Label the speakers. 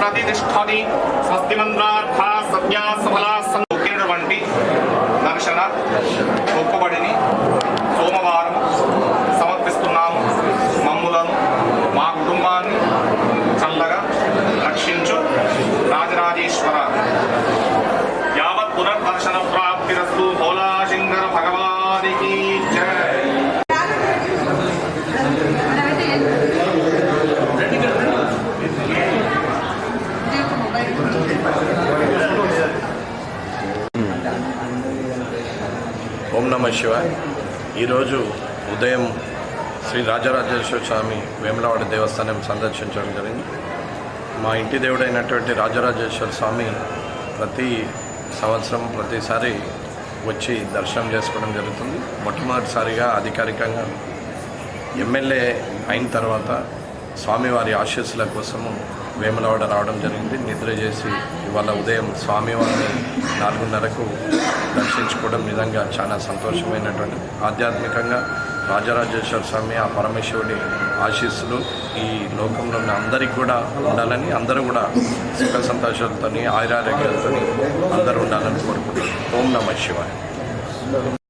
Speaker 1: ప్రతిష్టని ప్రతిష్టది స్వస్తి మంత్రార్థా సత్యా సఫలా దర్శన మొక్కుబడిని సోమవారం సమర్పిస్తున్నాము. మమ్ములను మా కుటుంబాన్ని చల్లగా రక్షించు రాజరాజేశ్వర. యావత్ పునర్దర్శన ప్రాప్తిరస్తు హోలా
Speaker 2: ఓం నమ శివ ఈరోజు ఉదయం శ్రీ రాజరాజేశ్వర స్వామి వేములవాడ దేవస్థానం సందర్శించడం జరిగింది. మా ఇంటి దేవుడైనటువంటి రాజరాజేశ్వర స్వామి ప్రతి సంవత్సరం ప్రతిసారి వచ్చి దర్శనం చేసుకోవడం జరుగుతుంది. మొట్టమొదటిసారిగా అధికారికంగా ఎమ్మెల్యే అయిన తర్వాత స్వామివారి ఆశీస్సుల కోసము వేములవాడ రావడం జరిగింది. నిద్ర చేసి ఇవాళ ఉదయం స్వామివారిని నాలుగున్నరకు దర్శించుకోవడం నిజంగా చాలా సంతోషమైనటువంటి ఆధ్యాత్మికంగా రాజరాజేశ్వర స్వామి ఆ పరమేశ్వరుడి ఆశీస్సులు ఈ లోకంలో ఉన్న అందరికి కూడా ఉండాలని అందరూ కూడా సుఖ సంతోషాలతో ఆయురారోగ్యాలతో అందరూ ఉండాలని కోరుకుంటున్నాం. ఓం నమ శివాయ.